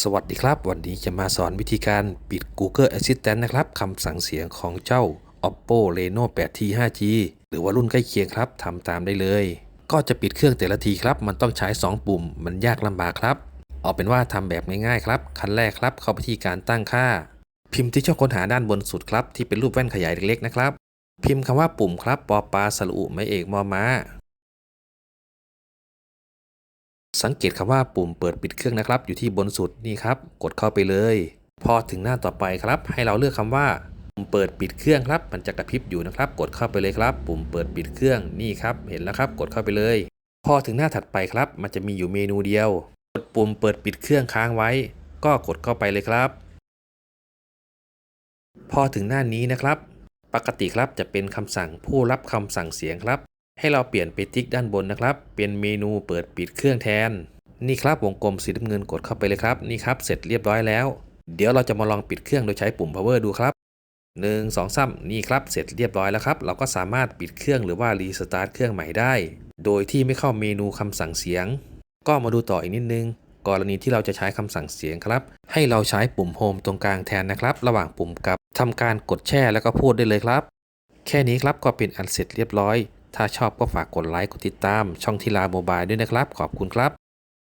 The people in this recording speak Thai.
สวัสดีครับ วันนี้จะมาสอนวิธีการปิด Google Assistant นะครับคำสั่งเสียงของเจ้า Oppo Reno 8T 5G หรือว่ารุ่นใกล้เคียงครับทำตามได้เลย ก็จะปิดเครื่องแต่ละทีครับ มันต้องใช้ 2 ปุ่ม มันยากลำบากครับ เอาเป็นว่าทำแบบง่ายๆครับขั้นแรกครับ เข้าไปที่การตั้งค่า พิมพ์ที่ช่องค้นหาด้านบนสุดครับ ที่เป็นรูปแว่นขยายเล็กๆนะครับ พิมพ์คำว่าปุ่มครับปอปลาสระอุไม่เอกมอม้า สังเกตคำว่าปุ่มเปิดปิดเครื่องนะครับ อยู่ที่บนสุดนี่ครับ กดเข้าไปเลย พอถึงหน้าต่อไปครับ ให้เราเลือกคำว่าปุ่มเปิดปิดเครื่องครับ มันจะกระพริบอยู่นะครับ กดเข้าไปเลยครับ ปุ่มเปิดปิดเครื่องนี่ครับ เห็นแล้วครับ กดเข้าไปเลย พอถึงหน้าถัดไปครับ มันจะมีอยู่เมนูเดียว กดปุ่มเปิดปิดเครื่องค้างไว้ ก็กดเข้าไปเลยครับ พอถึงหน้านี้นะครับ ปกติครับจะเป็นคำสั่งผู้รับคำสั่งเสียงครับ ให้เราเปลี่ยนไปติ๊กด้านบนนะครับ เป็นเมนูเปิดปิดเครื่องแทน นี่ครับวงกลมสีน้ำเงินกดเข้าไปเลยครับ นี่ครับเสร็จเรียบร้อยแล้ว เดี๋ยวเราจะมาลองปิดเครื่องโดยใช้ปุ่ม power ดูครับ1 2 3นี่ครับ เสร็จเรียบร้อยแล้วครับ เราก็สามารถปิดเครื่องหรือว่ารีสตาร์ทเครื่องใหม่ได้ โดยที่ไม่เข้าเมนูคำสั่งเสียง ก็มาดูต่ออีกนิดนึง กรณีที่เราจะใช้คำสั่งเสียงครับ ให้เราใช้ปุ่มโฮมตรงกลางแทนนะครับ ระหว่างปุ่มกับทำการกดแช่แล้วก็พูดได้เลยครับ แค่นี้ครับก็เป็นอันเสร็จเรียบร้อย ถ้าชอบก็ฝากกดไลค์กดติดตามช่องทีลาโมบายด้วยนะครับ ขอบคุณครับ